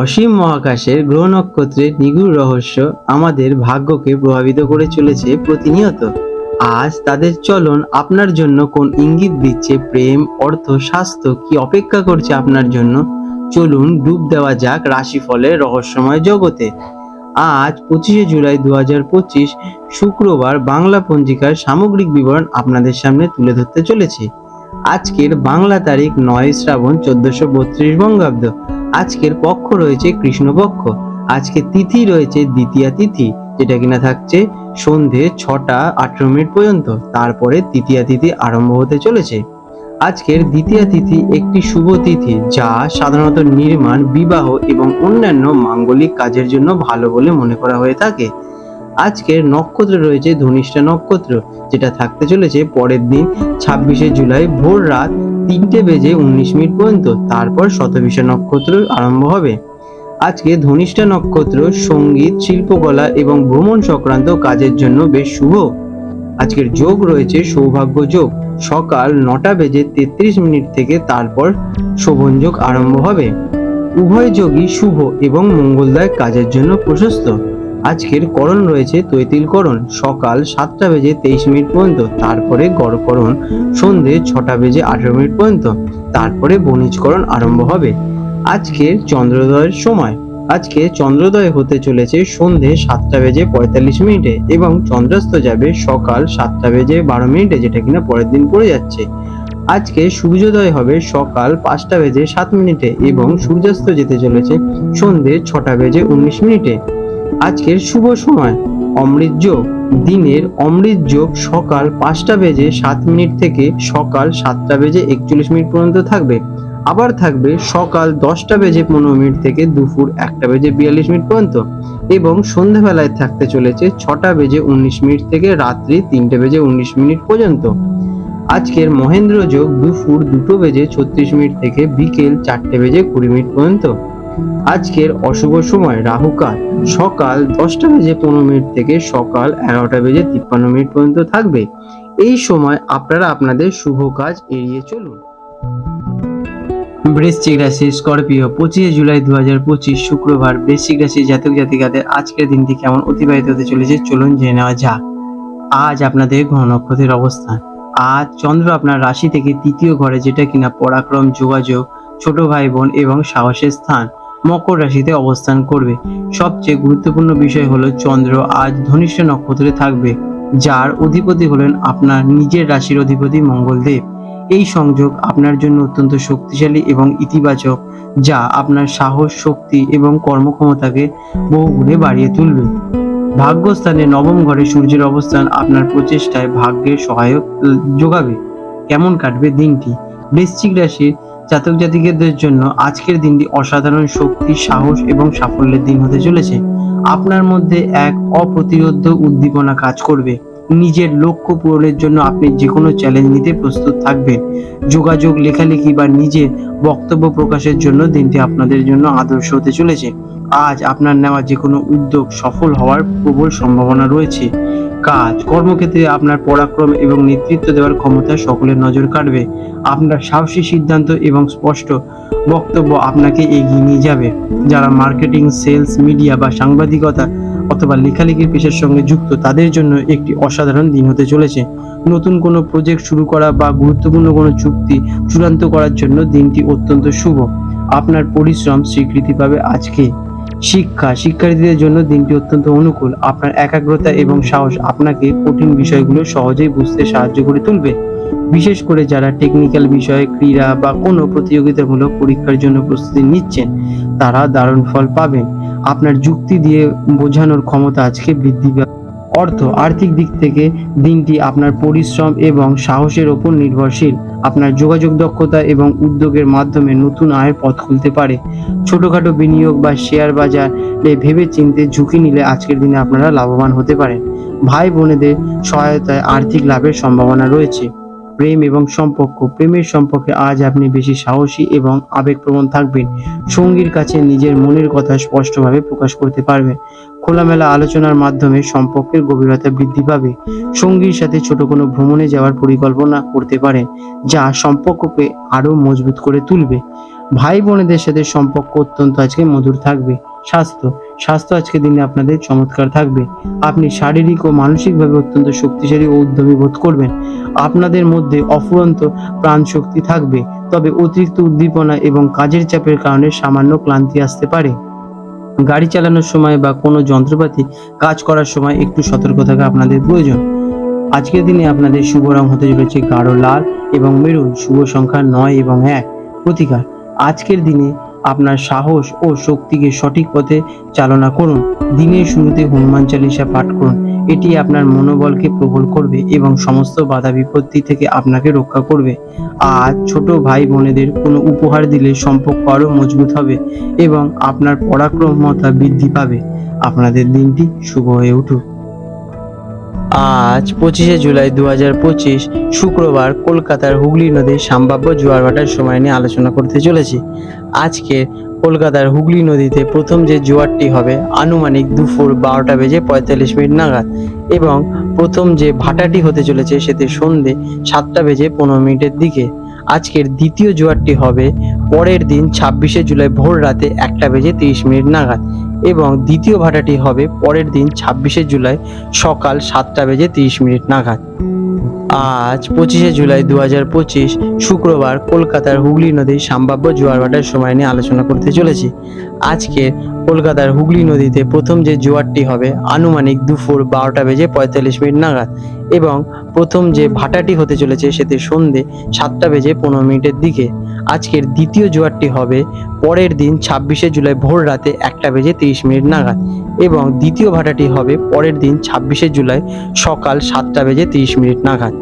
অসীম মহাকাশের গ্রহ নক্ষত্রের নিগুড় রহস্য আমাদের ভাগ্যকে প্রভাবিত করে চলেছে প্রতিনিয়ত। আজ তাদের চলন আপনার জন্য কোন ইঙ্গিত দিচ্ছে প্রেম, অর্থ, স্বাস্থ্য কি অপেক্ষা করছে আপনার জন্য? চলুন ডুব দেওয়া যাক রাশিফলের রহস্যময় জগতে। আজ পঁচিশে জুলাই দু হাজার পঁচিশ, শুক্রবার বাংলা পঞ্জিকার সামগ্রিক বিবরণ আপনাদের সামনে তুলে ধরতে চলেছি। আজকের বাংলা তারিখ নয় শ্রাবণ চোদ্দশো বত্রিশ বঙ্গাব্দ। আজকের পক্ষ রয়েছে কৃষ্ণপক্ষ। আজকে তিথি রয়েছে দ্বিতীয়া তিথি, যেটা কিনা থাকছে সন্ধে ছটা আঠেরো মিনিট পর্যন্ত। তারপরে তৃতীয়া তিথি আরম্ভ হতে চলেছে। আজকের দ্বিতীয়া তিথি একটি শুভ তিথি, যা সাধারণত নির্মাণ, বিবাহ এবং অন্যান্য মাঙ্গলিক কাজের জন্য ভালো বলে মনে করা হয়ে থাকে। আজকের নক্ষত্র রয়েছে ধনিষ্ঠা নক্ষত্র, যেটা থাকতে চলেছে পরের দিন, ছাব্বিশে জুলাই ভোর রাত তিনটে বেজে উনিশ মিনিট পর্যন্ত, তারপর শতবিশা নক্ষত্র আরম্ভ হবে। আজকে ধনিষ্ঠা নক্ষত্র, সংগীত, শিল্পকলা এবং ভ্রমণ সংক্রান্ত কাজের জন্য বেশ শুভ। আজকের যোগ রয়েছে সৌভাগ্য যোগ। সকাল নটা বেজে তেত্রিশ মিনিট থেকে তারপর শোভন যোগ আরম্ভ হবে। উভয় যোগই শুভ এবং মঙ্গলদায়ক কাজের জন্য প্রশস্ত। আজকের করণ রয়েছে তৈতিলকরণ সকাল সাতটা বেজে তেইশ মিনিট পর্যন্ত, তারপরে গড়করণ সন্ধে ছটা বেজে আঠেরো মিনিট পর্যন্ত, তারপরে বণিজকরণ আরম্ভ হবে। আজকের চন্দ্রোদয়ের সময়। আজকে চন্দ্রোদয় হতে চলেছে সন্ধে সাতটা বেজে পঁয়তাল্লিশ মিনিটে এবং চন্দ্রাস্ত যাবে সকাল সাতটা বেজে বারো মিনিটে, যেটা কিনা পরের দিন পড়ে যাচ্ছে। আজকে সূর্যোদয় হবে সকাল পাঁচটা বেজে সাত মিনিটে এবং সূর্যাস্ত যেতে চলেছে সন্ধে ছটা বেজে উনিশ মিনিটে। আজকের শুভ সময়। অমৃত যোগ। দিনের অমৃত যোগ সকাল পাঁচটা বেজে সাত মিনিট থেকে সকাল সাতটা বেজে একচল্লিশ মিনিট পর্যন্ত থাকবে। আবার থাকবে সকাল দশটা বেজে পনেরো মিনিট থেকে দুপুর একটা বেজে বিয়াল্লিশ মিনিট পর্যন্ত। এবং সন্ধ্যাবেলায় থাকতে চলেছে ছটা বেজে উনিশ মিনিট থেকে রাত্রি তিনটে বেজে উনিশ মিনিট পর্যন্ত। আজকের মহেন্দ্র যোগ দুপুর দুটো বেজে ছত্রিশ মিনিট থেকে বিকেল চারটে বেজে কুড়ি মিনিট পর্যন্ত। আজকের অশুভ সময় রাহুকাল সকাল দশটা বেজে পনেরো মিনিট থেকে সকাল এগারোটা বেজে তিপ্পান্ন মিনিট পর্যন্ত থাকবে। এই সময় আপনারা আপনাদের শুভ কাজ এড়িয়ে চলুন। বৃশ্চিক রাশি স্করপিও, পঁচিশে জুলাই দু হাজার পঁচিশ, শুক্রবার বৃশ্চিক রাশি জাতক জাতিকাদের আজকের দিনটি কেমন অতিবাহিত হতে চলেছে চলুন জেনে নেওয়া যাক। আজ আপনাদের গ্রহ নক্ষত্রের অবস্থান। আজ চন্দ্র আপনার রাশি থেকে তৃতীয় ঘরে, যেটা কিনা পরাক্রম, যোগাযোগ, ছোট ভাই বোন এবং সাহসের স্থান। মকর রাশিতে অবস্থান করবে। সবচেয়ে গুরুত্বপূর্ণ বিষয় হলো চন্দ্র আজ ধনিষ্ঠ নক্ষত্রে থাকবে, যার অধিপতি হলেন আপনার নিজের রাশির অধিপতি মঙ্গলদেব। এই সংযোগ আপনার জন্য অত্যন্ত শক্তিশালী এবং ইতিবাচক, যা আপনার সাহস, শক্তি এবং কর্মক্ষমতাকে বহুগুণে বাড়িয়ে তুলবে। ভাগ্যস্থানে নবম ঘরে সূর্যের অবস্থান আপনার প্রচেষ্টায় ভাগ্যের সহায়ক যোগাবে। কেমন কাটবে দিনটি? বৃশ্চিক রাশির জাতক জাতিকাদের জন্য আজকের দিনটি অসাধারণ শক্তি, সাহস এবং সাফল্যের দিন হতে চলেছে। আপনার মধ্যে এক অপ্রতিরোধ্য উদ্দীপনা কাজ করবে। নিজের লক্ষ্য পূরণের জন্য আপনি যে কোনো চ্যালেঞ্জ নিতে প্রস্তুত থাকবেন। যোগাযোগ, লেখালেখি বা নিজের বক্তব্য প্রকাশের জন্য দিনটি আপনাদের জন্য আদর্শ হতে চলেছে। আজ আপনার নেওয়া যে কোনো উদ্যোগ সফল হওয়ার প্রবল সম্ভাবনা রয়েছে। কাজ, কর্মক্ষেত্রে আপনার পরাক্রম এবং নেতৃত্ব দেওয়ার ক্ষমতা সকলের নজর কাটবে আপনার সাহসী সিদ্ধান্ত এবং স্পষ্ট বক্তব্য আপনাকে এগিয়ে নিয়ে যাবে। যারা মার্কেটিং, সেলস, মিডিয়া বা সাংবাদিকতা অথবা লেখালেখির পেশার সঙ্গে যুক্ত, তাদের জন্য একটি অসাধারণ দিন হতে চলেছে। নতুন কোনো প্রজেক্ট শুরু করা বা গুরুত্বপূর্ণ কোনো চুক্তি চূড়ান্ত করার জন্য দিনটি অত্যন্ত শুভ। আপনার পরিশ্রম স্বীকৃতি পাবে আজকে। শিক্ষা, শিক্ষার্থীদের জন্য দিনটি অত্যন্ত অনুকূল। আপনার একাগ্রতা এবং সাহস আপনাকে কঠিন বিষয়গুলো সহজেই বুঝতে সাহায্য করে তুলবে। বিশেষ করে যারা টেকনিক্যাল বিষয়ে, ক্রীড়া বা কোনো প্রতিযোগিতামূলক পরীক্ষার জন্য প্রস্তুতি নিচ্ছেন, তারা দারুণ ফল পাবেন। আপনার যুক্তি দিয়ে বোঝানোর ক্ষমতা আজকে বৃদ্ধি পাবে। অর্থ আর্থিক দিক থেকে দিনটি আপনার পরিশ্রম এবং সাহসের ওপর নির্ভরশীল। আপনার যোগাযোগ দক্ষতা এবং উদ্যোগের মাধ্যমে নতুন আয়ের পথ খুলতে পারে। ছোটোখাটো বিনিয়োগ বা শেয়ার বাজারে ভেবে চিনতে ঝুঁকি নিলে আজকের দিনে আপনারা লাভবান হতে পারেন। ভাই বোনেদের সহায়তায় আর্থিক লাভের সম্ভাবনা রয়েছে। প্রেম এবং সম্পর্ক। প্রেমের সম্পর্কে আজ আপনি বেশি সাহসী এবং আবেগপ্রবণ থাকবেন। সঙ্গীর কাছে নিজের মনের কথা স্পষ্টভাবে প্রকাশ করতে পারবেন। খোলামেলা আলোচনার মাধ্যমে সম্পর্কের গভীরতা বৃদ্ধি পাবে। সঙ্গীর সাথে ছোট কোনো ভ্রমণে যাওয়ার পরিকল্পনা করতে পারেন, যা সম্পর্ককে আরও মজবুত করে তুলবে। ভাই বোনেদের সাথে সম্পর্ক অত্যন্ত আজকে মধুর থাকবে। স্বাস্থ্য। স্বাস্থ্য আজকের দিনে আপনাদের চমৎকার থাকবে। আপনি শারীরিক ও মানসিকভাবে অত্যন্ত শক্তিশালী ও উদ্যমী বোধ করবেন। আপনাদের মধ্যে অফুরন্ত প্রাণ শক্তি থাকবে। তবে অতিরিক্ত উদ্দীপনা এবং কাজের চাপের কারণে সামান্য ক্লান্তি আসতে পারে। গাড়ি চালানোর সময় বা কোনো যন্ত্রপাতি কাজ করার সময় একটু সতর্ক থাকা আপনাদের প্রয়োজন। আজকের দিনে আপনাদের শুভ রং হতে চলেছে গাঢ় লাল এবং মেরুন। শুভ সংখ্যা নয় এবং এক। প্রতিকার। আজকের দিনে আপনার সাহস ও শক্তিকে সঠিক পথে চালনা করুন। দিনের শুরুতে হনুমান চালিসা পাঠ করুন। এটি আপনার মনোবলকে প্রবল করবে এবং সমস্ত বাধা বিপত্তি থেকে আপনাকে রক্ষা করবে। আর ছোট ভাই বোনেদের কোনো উপহার দিলে সম্পর্ক আরও মজবুত হবে এবং আপনার পরাক্রমতা বৃদ্ধি পাবে। আপনাদের দিনটি শুভ হয়ে উঠুক। আজ পঁচিশে জুলাই দু হাজার পঁচিশ শুক্রবার কলকাতার হুগলি নদীর সম্ভাব্য জোয়ারভাটার সময় নিয়ে আলোচনা করতে চলেছি। আজকে কলকাতার হুগলি নদীতে প্রথম যে জোয়ারটি হবে, আনুমানিক দুপুর বারোটা বেজে পঁয়তাল্লিশ মিনিট নাগাদ এবং প্রথম যে ভাটাটি হতে চলেছে সেটি সন্ধে সাতটা বেজে পনেরো মিনিটের দিকে। আজকের দ্বিতীয় জোয়ারটি হবে পরের দিন ছাব্বিশে জুলাই ভোর রাতে একটা বেজে তিরিশ মিনিট নাগাদ এবং দ্বিতীয় ভাটাটি হবে পরের দিন ছাব্বিশে জুলাই সকাল সাতটা বেজে তিরিশ মিনিট নাগাদ। আজ পঁচিশে জুলাই দু হাজার পঁচিশ শুক্রবার কলকাতার হুগলি নদীর সম্ভাব্য জোয়ার ভাটার সময় নিয়ে আলোচনা করতে চলেছি। আজকে কলকাতার হুগলি নদীতে প্রথম যে জোয়ারটি হবে আনুমানিক দুপুর বারোটা বেজে পঁয়তাল্লিশ মিনিট নাগাদ এবং প্রথম যে ভাটাটি হতে চলেছে সেটি সন্ধে সাতটা বেজে পনেরো মিনিটের দিকে। আজকের দ্বিতীয় জোয়ারটি হবে পরের দিন ছাব্বিশে জুলাই ভোর রাতে একটা বেজে তিরিশ মিনিট নাগাদ এবং দ্বিতীয় ভাটাটি হবে পরের দিন ছাব্বিশে জুলাই সকাল সাতটা বেজে তিরিশ মিনিট নাগাদ।